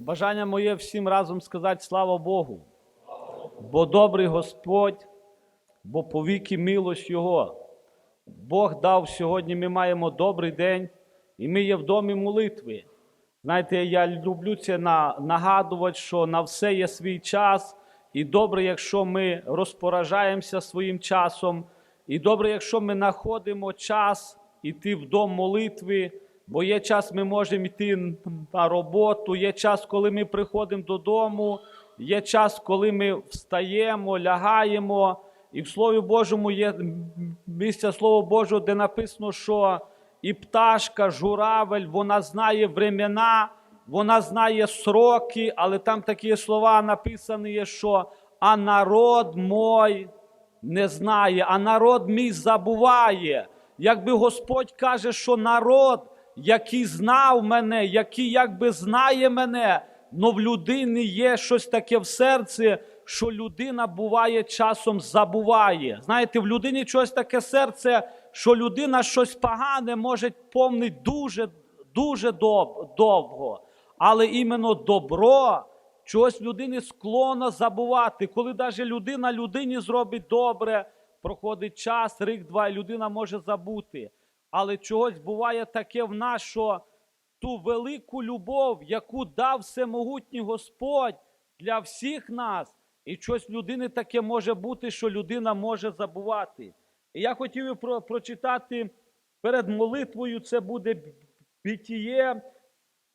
Бажання моє всім разом сказати слава Богу. Бо добрий Господь, бо повіки милость Його. Бог дав сьогодні, ми маємо добрий день, і ми є в домі молитви. Знаєте, я люблю це на, нагадувати, що на все є свій час, і добре, якщо ми розпоражаємося своїм часом, і добре, якщо ми знаходимо час іти в дом молитви, бо є час, ми можемо йти на роботу, є час, коли ми приходимо додому, є час, коли ми встаємо, лягаємо. І в Слові Божому є місце Слова Божого, де написано, що і пташка, журавель, вона знає времена, вона знає сроки, але там такі слова написані, що а народ мой не знає, а народ мій забуває. Якби Господь каже, що народ, який знав мене, який якби знає мене, но в людини є щось таке в серці, що людина буває часом забуває. Знаєте, в людині щось таке серце, що людина щось погане може помнити дуже, дуже довго. Але іменно добро чогось людині склонно забувати. Коли навіть людина людині зробить добре, проходить час, рік-два, і людина може забути. Але чогось буває таке в нас, що ту велику любов, яку дав всемогутній Господь для всіх нас, і щось людини таке може бути, що людина може забувати. І я хотів про, прочитати перед молитвою, це буде Бітіє,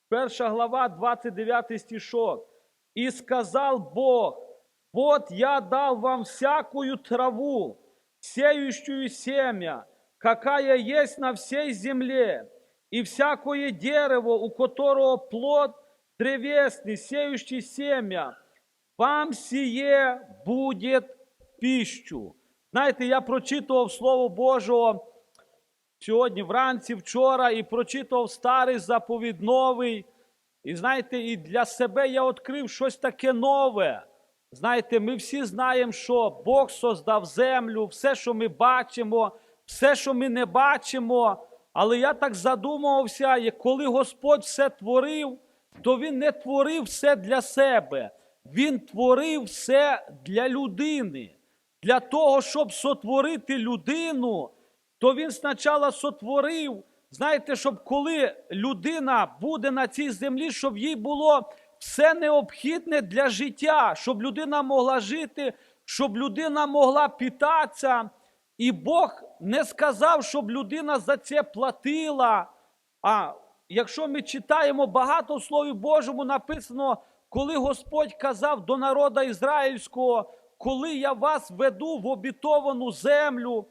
перша глава, 29 стишок. «И сказал Бог, вот я дал вам всякую траву, сеющую семя, какая есть на всей земле, и всякое дерево, у которого плод древесный, сеющий семя, вам сіє буде піщу. Знаєте, я прочитував Слово Божого сьогодні вранці, вчора, і прочитував старий заповідь новий. І знаєте, і для себе я відкрив щось таке нове. Знаєте, ми всі знаємо, що Бог создав землю, все, що ми бачимо, все, що ми не бачимо. Але я так задумувався, як коли Господь все творив, то Він не творив все для себе. Він творив все для людини. Для того, щоб сотворити людину, то він спочатку сотворив, знаєте, щоб коли людина буде на цій землі, щоб їй було все необхідне для життя, щоб людина могла жити, щоб людина могла питатися. І Бог не сказав, щоб людина за це платила. А якщо ми читаємо багато в Слові Божому, написано, коли Господь казав до народа ізраїльського, коли я вас веду в обітовану землю,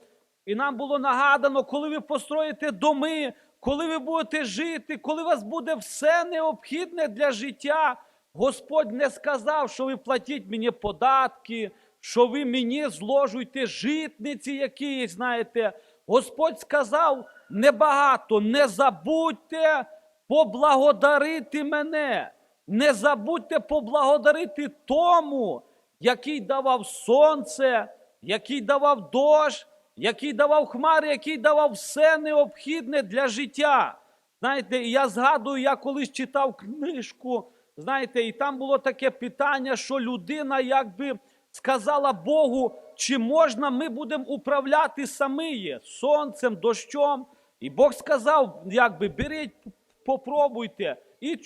і нам було нагадано, коли ви построїте доми, коли ви будете жити, коли у вас буде все необхідне для життя, Господь не сказав, що ви платіть мені податки, що ви мені зложуєте житниці якісь, знаєте. Господь сказав небагато, не забудьте поблагодарити мене, не забудьте поблагодарити тому, який давав сонце, який давав дощ, який давав хмари, який давав все необхідне для життя. Знаєте, я згадую, я колись читав книжку, знаєте, і там було таке питання, що людина якби сказала Богу, чи можна ми будемо управляти самі сонцем, дощом. І Бог сказав, якби беріть, попробуйте. І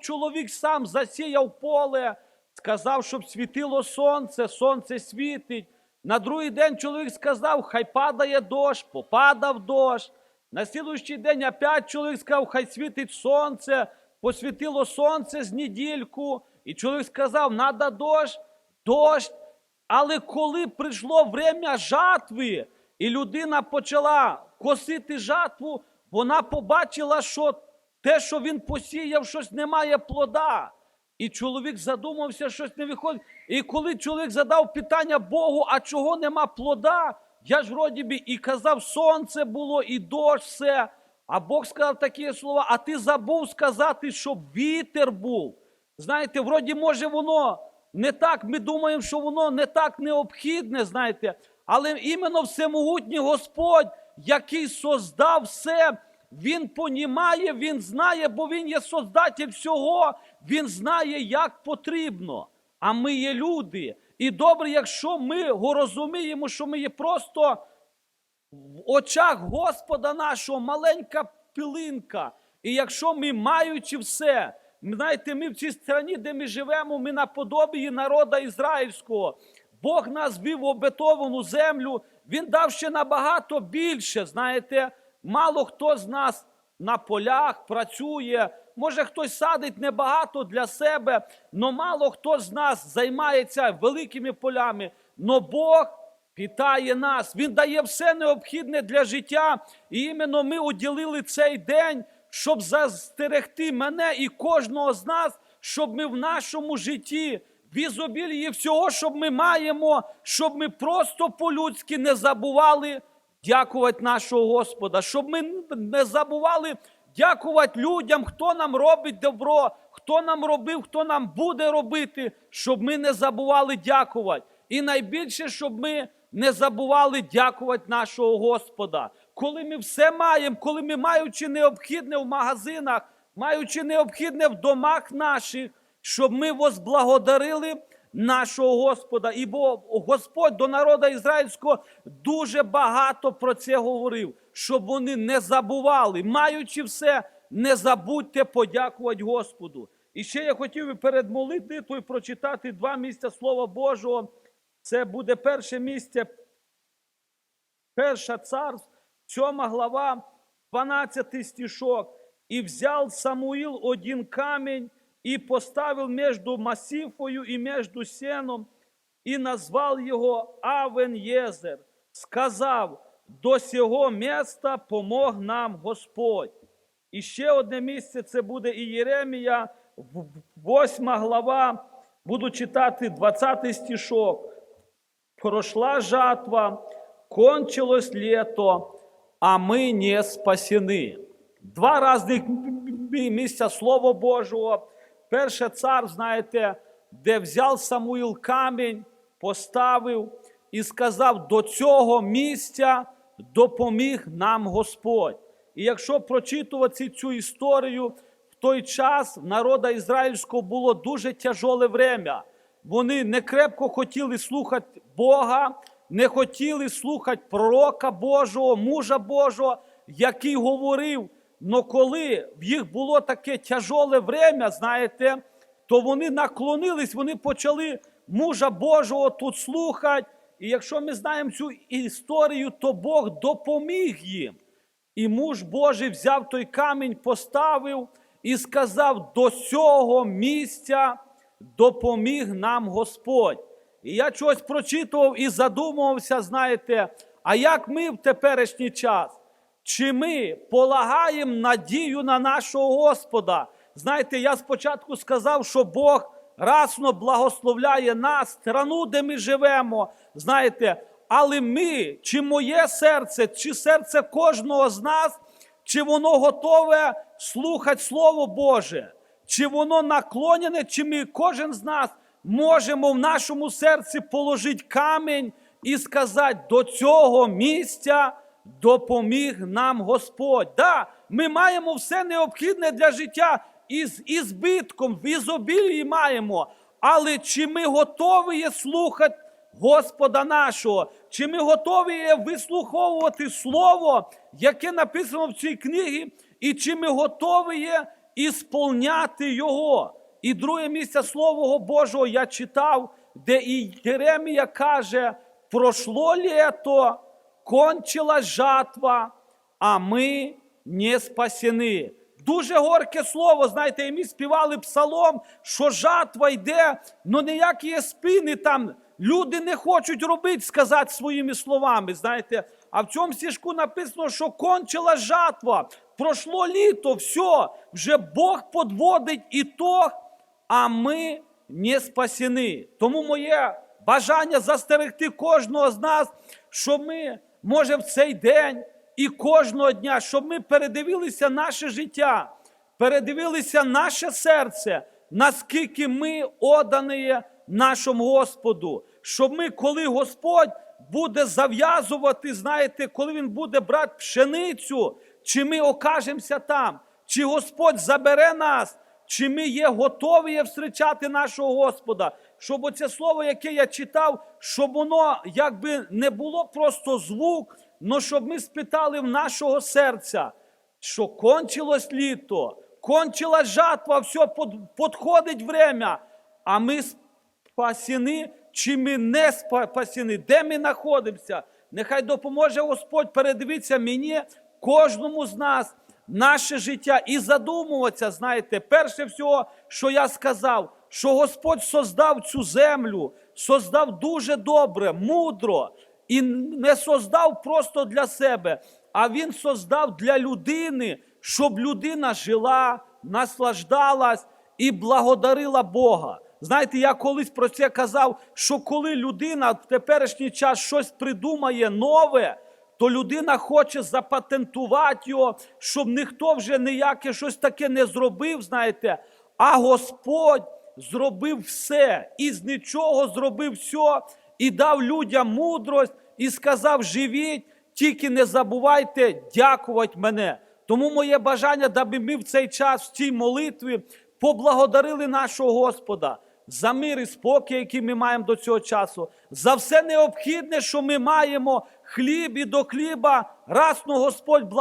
чоловік сам засіяв поле, сказав, щоб світило сонце, сонце світить. На другий день чоловік сказав, хай падає дощ, попадав дощ. На слідуючий день опять чоловік сказав, хай світить сонце, посвітило сонце з недільку. І чоловік сказав, надо дощ, дощ. Але коли прийшло время жатви, і людина почала косити жатву, вона побачила, що те, що він посіяв, щось немає плода. І чоловік задумався, щось не виходить. І коли чоловік задав питання Богу, а чого нема плода, я ж вроді би і казав, сонце було, і дощ, все. А Бог сказав такі слова, а ти забув сказати, щоб вітер був. Знаєте, вроді, може, воно не так, ми думаємо, що воно не так необхідне, знаєте, але іменно всемогутній Господь, який создав все, Він понімає, він знає, бо він є создатель всього, він знає, як потрібно. А ми є люди. І добре, якщо ми розуміємо, що ми є просто в очах Господа нашого маленька пилинка. І якщо ми, маючи все, знаєте, ми в цій страні, де ми живемо, ми наподобії народа ізраїльського. Бог нас вів в обетовану землю, Він дав ще набагато більше. Знаєте, мало хто з нас на полях працює. Може, хтось садить небагато для себе, але мало хто з нас займається великими полями. Но Бог питає нас, Він дає все необхідне для життя. І іменно ми уділили цей день, щоб застерегти мене і кожного з нас, щоб ми в нашому житті, в ізобілії всього, що ми маємо, щоб ми просто по-людськи не забували дякувати нашого Господа, щоб ми не забували дякувати людям, хто нам робить добро, хто нам робив, хто нам буде робити, щоб ми не забували дякувати. І найбільше, щоб ми не забували дякувати нашого Господа. Коли ми все маємо, коли ми маючи необхідне в магазинах, маючи необхідне в домах наших, щоб ми возблагодарили нашого Господа. І бо Господь до народу ізраїльського дуже багато про це говорив, щоб вони не забували, маючи все, не забудьте подякувати Господу. І ще я хотів би перед молитвою прочитати два місця Слова Божого. Це буде перше місце, перша царств, сьома глава, 12 стишок. «И взял Самуил один камень и поставил между Масифою и между сеном, и назвал его Авен Єзер, сказав, до сього міста помог нам Господь. І ще одне місце це буде і Єремія, в- восьма глава, буду читати 20 стишок. Прошла жатва, кончилось лето, а ми не спасені. Два різних місця Слова Божого. Перше цар, знаєте, де взяв Самуїл камінь, поставив і сказав: до цього місця допоміг нам Господь. І якщо прочитувати цю історію, в той час народа ізраїльського було дуже тяжоле время. Вони не крепко хотіли слухати Бога, не хотіли слухати пророка Божого, мужа Божого, який говорив. Но коли в їх було таке тяжоле время, знаєте, то вони наклонились, вони почали мужа Божого тут слухати. І якщо ми знаємо цю історію, то Бог допоміг їм. І муж Божий взяв той камінь, поставив і сказав: до цього місця допоміг нам Господь. І я чогось прочитував і задумувався, знаєте, а як ми в теперішній час? Чи ми полагаємо надію на нашого Господа? Знаєте, я спочатку сказав, що Бог расно благословляє нас, страну, де ми живемо. Знаєте, але ми, чи моє серце, чи серце кожного з нас, чи воно готове слухати Слово Боже, чи воно наклонене, чи ми кожен з нас можемо в нашому серці положити камінь і сказати, до цього місця допоміг нам Господь. Да, ми маємо все необхідне для життя і з ізбитком, в ізобілії маємо. Але чи ми готові є слухати Господа нашого? Чи ми готові є вислуховувати Слово, яке написано в цій книгі, і чи ми готові є ісполняти Його? І друге місце Слово Божого я читав, де і Єремія каже: пройшло літо, кончилась жатва, а ми не спасені. Дуже горке слово, знаєте, і ми співали псалом, що жатва йде, але ніякі спини там люди не хочуть робити, сказати своїми словами. знаєте. А в цьому стишку написано, що кончилась жатва, пройшло літо, все, вже Бог подводить ітог, а ми не спасені. Тому моє бажання застерегти кожного з нас, що ми, може, в цей день і кожного дня, щоб ми передивилися наше життя, передивилися наше серце, наскільки ми одані нашому Господу, щоб ми, коли Господь буде зав'язувати, знаєте, коли Він буде брати пшеницю, чи ми окажемося там, чи Господь забере нас, чи ми є готові встрічати нашого Господа, щоб оце слово, яке я читав, щоб воно якби не було просто звук, але щоб ми спитали в нашого серця, що кончилось літо, кончилась жатва, все, підходить время, а ми спасені, чи ми не спасені, де ми знаходимося. Нехай допоможе Господь передивитися мені, кожному з нас, наше життя і задумуватися, знаєте, перше всього, що я сказав, що Господь создав цю землю, создав дуже добре, мудро, і не создав просто для себе, а Він создав для людини, щоб людина жила, наслаждалась і благодарила Бога. Знаєте, я колись про це казав, що коли людина в теперішній час щось придумає нове, то людина хоче запатентувати його, щоб ніхто вже ніяке щось таке не зробив, знаєте, а Господь зробив все, і з нічого зробив все, і дав людям мудрость, і сказав: живіть, тільки не забувайте дякувати мене. Тому моє бажання, даби ми в цей час в цій молитві поблагодарили нашого Господа за мир і спокій, який ми маємо до цього часу, за все необхідне, що ми маємо, хліб і до хліба, расно Господь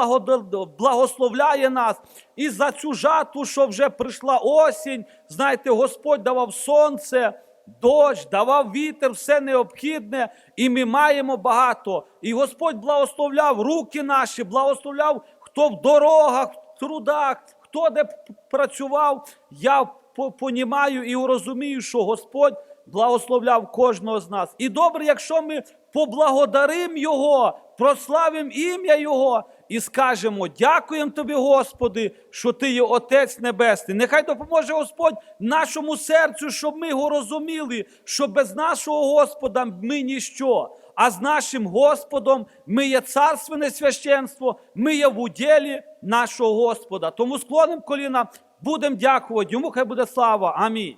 благословляє нас. І за цю жатву, що вже прийшла осінь, знаєте, Господь давав сонце. Дощ, давав вітер, все необхідне, і ми маємо багато. І Господь благословляв руки наші, благословляв, хто в дорогах, в трудах, хто де працював. Я понімаю і розумію, що Господь благословляв кожного з нас. І добре, якщо ми поблагодаримо Його, прославимо ім'я Його і скажемо: дякуємо тобі, Господи, що Ти є Отець Небесний. Нехай допоможе Господь нашому серцю, щоб ми його розуміли, що без нашого Господа ми ніщо. А з нашим Господом ми є царственне священство, ми є в уділі нашого Господа. Тому склонимо коліна, будемо дякувати. Йому хай буде слава. Амінь.